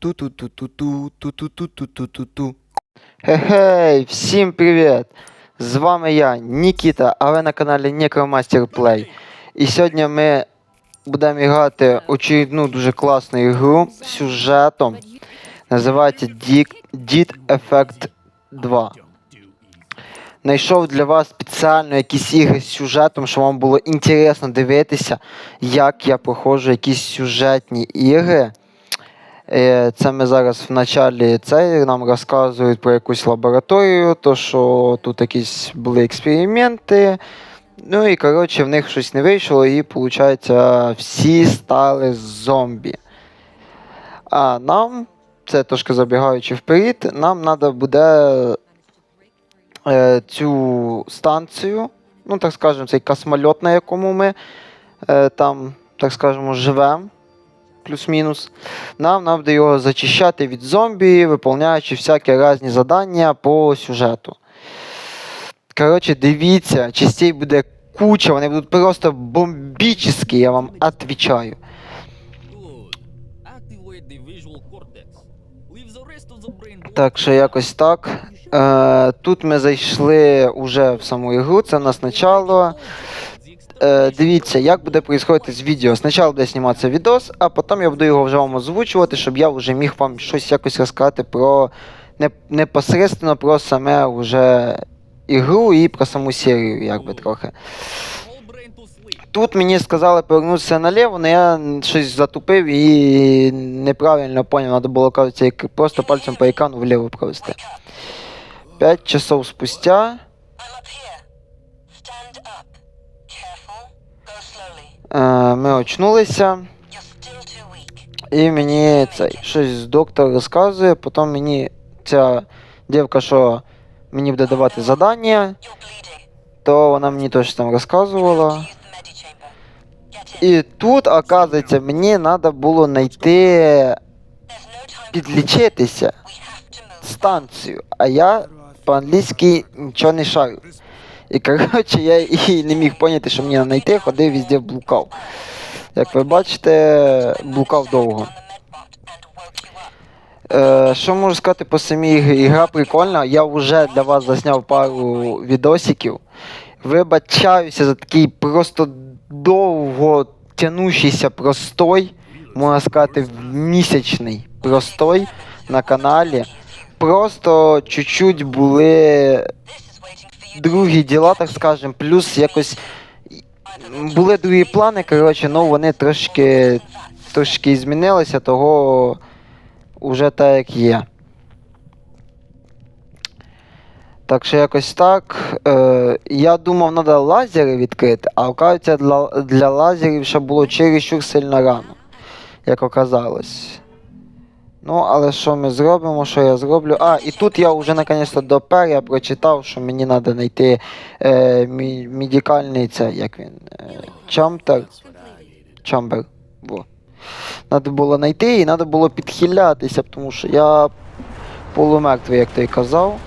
Ту-ту-ту-ту-ту, ту-ту-ту-ту-ту-ту. Хе-хей, всім привіт! З вами я, Нікіта, а ви на каналі Necromaster Play. І сьогодні ми будемо грати очередну дуже класну ігру з сюжетом. Називається Deed Effect 2. Знайшов для вас спеціально якісь ігри з сюжетом, щоб вам було інтересно дивитися, як я проходжу якісь сюжетні ігри. Це ми зараз в началі це нам розказують про якусь лабораторію, то що тут якісь були експерименти. Ну і коротше в них щось не вийшло, і виходить, всі стали зомбі. А нам, це трошки забігаючи вперед, нам треба буде е, цю станцію, ну так скажемо, цей космольот, на якому ми е, там, так скажемо, живемо. Плюс-мінус. Нам треба його зачищати від зомбі, виповняючи всякі різні завдання по сюжету. Коротше, дивіться, частей буде куча, вони будуть просто бомбічні, я вам brain Так що якось так. Е, тут ми зайшли уже в саму ігру, це в нас начало. Е, дивіться, як буде происходити з відео. Спочатку буде зніматися відос, а потім я буду його вже вам озвучувати, щоб я вже міг вам щось якось розказати про не, непосередньо про саме вже ігру і про саму серію, трохи. Brain to sleep. Тут мені сказали повернутися наліво, але я щось затупив і неправильно поняв. Треба було кажеться, як просто пальцем по екрану вліво провести. П'ять часов спустя. Е, ми очнулися. І мені цей щось доктор розказує, потім мені ця дівка, що мені буде давати завдання, то вона мені теж там розказувала. І тут, оказується, мені треба було знайти підлічитися станцію, а я по-англійськи нічого не шарю. І коротше, я і не міг поняти, що мені знайти, ходив везде блукав. Як ви бачите, блукав довго. Е, що можу сказати по самій ігрі? Ігра прикольна. Я вже для вас засняв пару відосиків. Вибачаюся за такий просто довго тянущийся простой, можна сказати, місячний простой на каналі. Просто чуть-чуть були другі діла, так скажем, плюс якось були другі плани, коротше, ну вони трошки, трошки змінилися, того уже так як є. Так що якось так. Е, я думав, треба лазери відкрити, а оказується, для, для лазерів ще було чересчур сильно рано, як оказалось. Ну, але що ми зробимо, що я зроблю? А, і тут я вже наконець-то допер, я прочитав, що мені треба знайти е, мі, медикальний це, як він, е, чамтер. Чамбер. Во. Надо було знайти і треба було підхилятися, тому що я полумертвий, як ти казав.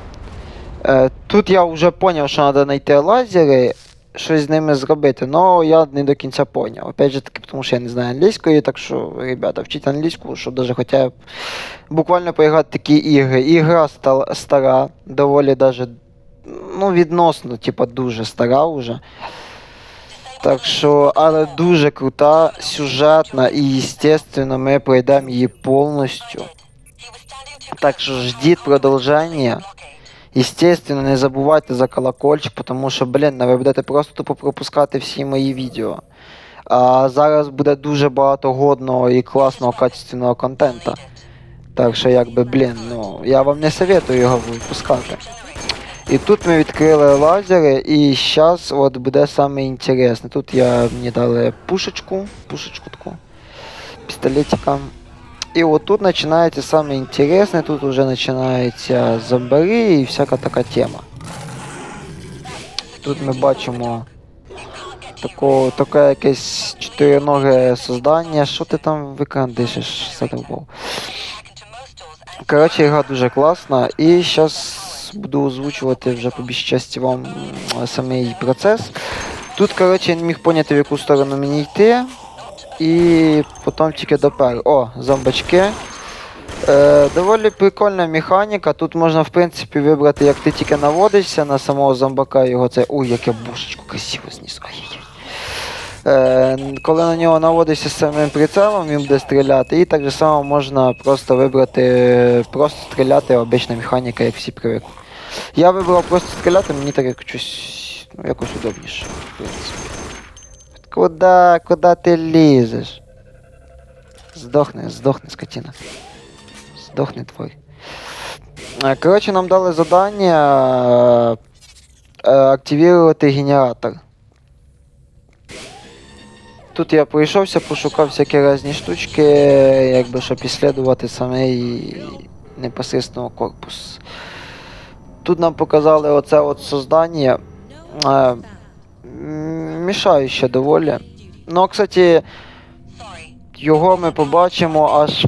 Е, тут я вже зрозумів, що треба знайти лазери, щось з ними зробити, але я не до кінця зрозумів. Опять же таки, тому що я не знаю англійської, так що, ребята, вчіть англійську, щоб навіть хоча б буквально поіграти такі ігри. Ігра ста- стара, доволі даже, ну, відносно, типа, дуже стара вже. Так що, але дуже крута, сюжетна і, естественно, ми пройдемо її повністю. Так що ждіть продовження. Естественно, не забувайте за колокольчик, тому що, блін, ви будете просто тупо пропускати всі мої відео. А зараз буде дуже багато годного і класного качественного контента. Так що, якби, блін, ну, я вам не советую його випускати. І тут ми відкрили лазери, і зараз от буде саме інтересне. Тут я мені дали пушечку, пушечку таку, пістолетика. І от тут починається саме інтересне, тут вже починаються зомбари і всяка така тема. Тут ми бачимо тако, таке якесь чотириноге создання. Що ти там в екран дишиш, задовбав? Коротше, гра дуже класна, і зараз буду озвучувати вже по більшій вам самий процес. Тут, коротше, я не міг поняти, в яку сторону мені йти. І потім тільки допер. О, зомбачки. Е, доволі прикольна механіка. Тут можна, в принципі, вибрати, як ти тільки наводишся на самого зомбака, його це. Ой, як я бушечку красиво зніс. Ай-яй-яй. Е, коли на нього наводишся самим прицелом, він буде стріляти. І так же само можна просто вибрати, просто стріляти, обична механіка, як всі привикли. Я вибрав просто стріляти, мені так як щось ну, якось удобніше, в принципі. Куда, куда ти лізеш? Здохни, здохни, скотина. Здохни твой. Е, Коротше, нам дали завдання е, е, активувати генератор. Тут я пройшовся, пошукав всякі різні штучки, якби щоб іслідувати саме непосредственно корпус. Тут нам показали оце от создання. Мішаюче доволі. Ну, кстати, його ми побачимо аж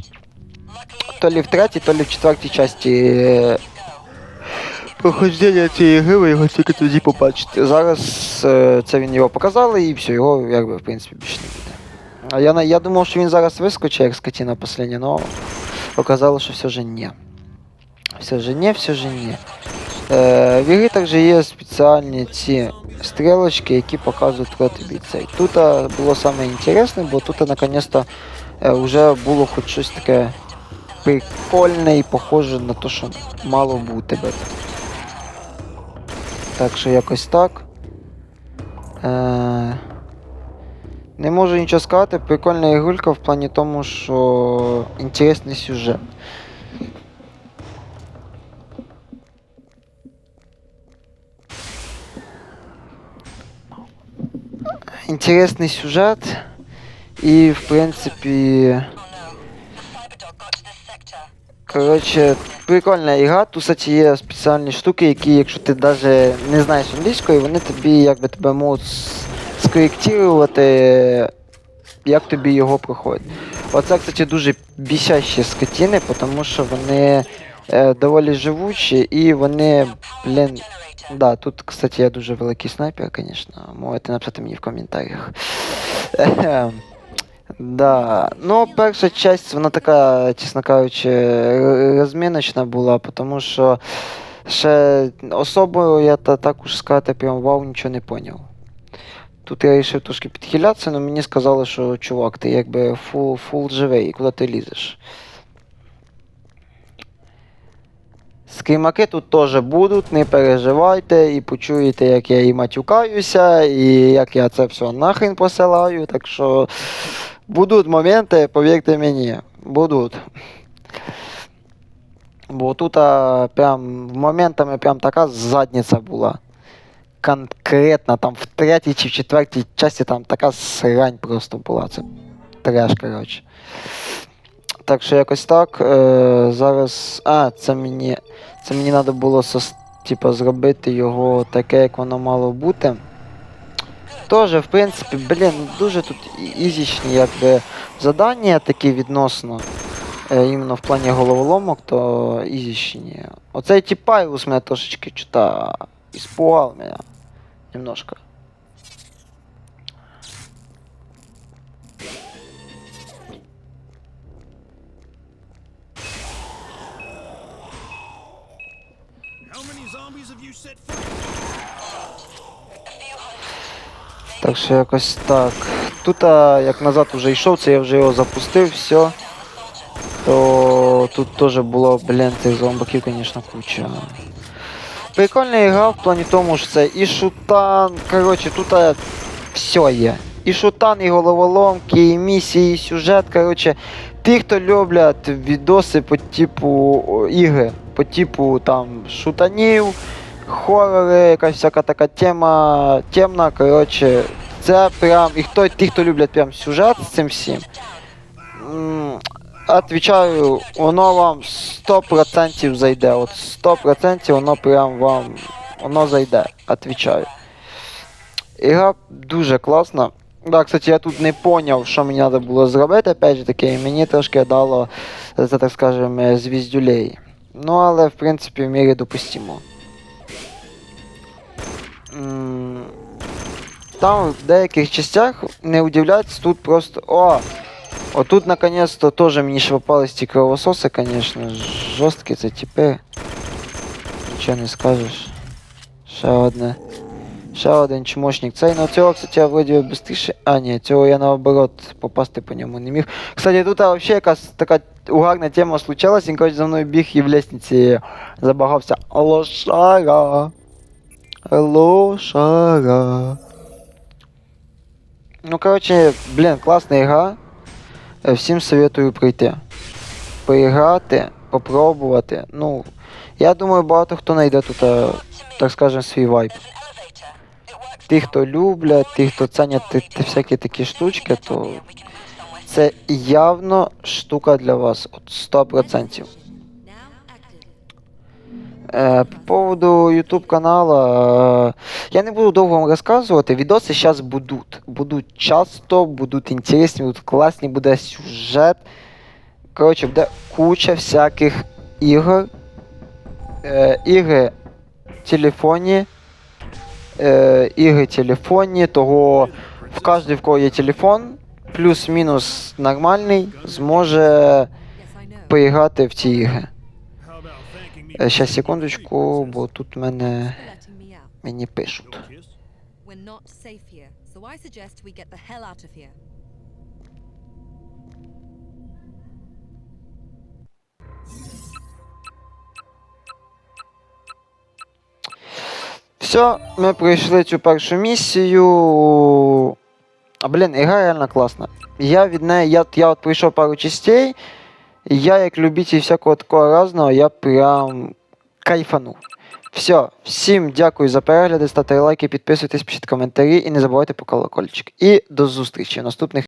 то лі в третій, то лі в четвертій часті е, проходження цієї гри, ви його тільки тоді побачите. Зараз е, це він його показали і все, його якби в принципі більше не буде. А я, я думав, що він зараз вискочить, як скотина последня, но показало, що все же ні. Все же ні, все же ні. Е, в ігрі також є спеціальні ці стрілочки, які показують, хто тобі цей. Тут було саме інтересне, бо тут е, вже було хоч щось таке прикольне і похоже на те, що мало бути би. Так що якось так. Е, не можу нічого сказати, прикольна ігрулька в плані тому, що інтересний сюжет. Інтересний сюжет. І, в sector. коротше, прикольна ігра. Тут, кстати, є спеціальні штуки, які, якщо ти навіть не знаєш англійської, вони тобі якби тебе можуть скоректувати, як тобі його проходить. Оце, кстати, дуже бісящі скотіни, тому що вони е, доволі живучі і вони, блін. Да, тут, кстати, я дуже великий снайпер, конечно. Можете написати мені в коментарях. Да. Ну, перша часть, вона така, чесно кажучи, розміночна була, тому що ще особо я та також сказати, прям вау, нічого не поняв. Тут я вирішив трошки підхилятися, але мені сказали, що чувак, ти якби фул, фул живий, куди ти лізеш. Скримаки тут теж будуть, не переживайте і почуєте, як я і матюкаюся, і як я це все нахрен посилаю. Так що будуть моменти, повірте мені, будуть. Бо тут а, прям моментами прям така задниця була. Конкретно, там в третій чи в четвертій часті там така срань просто була. Це треш, коротше. Так що якось так. Е, зараз. А, це мені. Це мені треба було типа, зробити його таке, як воно мало бути. Тоже, в принципі, блін, дуже тут ізічні якби завдання такі відносно. Е, іменно в плані головоломок, то ізічні. Оцей тіпайвус мене трошечки чута іспугав мене. Немножко. Так що якось так. Тут, а, як назад вже йшов, це я вже його запустив, все. То тут теж було, блін, цих зомбаків, звісно, куча. Прикольна ігра в плані тому, що це і шутан. Коротше, тут а, все є. І шутан, і головоломки, і місії, і сюжет. Коротше, ті, хто люблять відоси по типу ігри, по типу там шутанів, хорори, якась всяка така тема темна, коротше, це прям. І хто, ті, хто люблять прям сюжет з цим всім. Отвічаю, воно вам 100% зайде. От 100% воно прям вам. Воно зайде. Отвічаю. Ігра дуже класна. Да, кстати, я тут не поняв, що мені треба було зробити, опять же таки, мені трошки дало, це так скажемо, звіздюлей. Ну, але в принципі в мірі допустимо. Там в деяких частях не удивляйтесь, тут просто. О! Отут наконец-то тоже мені ще попались ті кровососи, конечно. Жорсткі це типи. Нічого не скажеш. Ще одне. Ще один чмошник. Цей на цього, кстати, я вроді быстріше. А, ні, цього я наоборот попасти по ньому не міг. Кстати, тут вообще якась така угарна тема случалась, він, коротше, за мною біг і в лестниці забагався. Лошара. Лошара. Ну, коротше, блін, класна ігра. Е, Всім советую прийти. Поіграти, попробувати. Ну, я думаю, багато хто знайде тут, е, так скажем, свій вайб. Ті, хто люблять, ті, хто ті всякі такі штучки, то це явно штука для вас. От 100%. Е, по поводу YouTube канала, е, я не буду довго вам розказувати. Відоси зараз будуть. Будуть часто, будуть інтересні, будуть класні, буде сюжет. Коротше, буде куча всяких ігор. Е, ігри телефоні. Ігри в телефоні, того в кожній, в кого є телефон, плюс-мінус нормальний, зможе поіграти в ці ігри. Ще секундочку, бо тут мене мені пишуть. We're not safe here, so I suggest we get the hell out of here. Все, ми пройшли цю першу місію. А блін, ігра реально класна. Я від неї, я, я от пройшов пару частей. Я, як любитель всякого такого разного, я прям кайфанув. Все, всім дякую за перегляди, ставте лайки, підписуйтесь, пишіть коментарі і не забувайте про колокольчик. І до зустрічі в наступних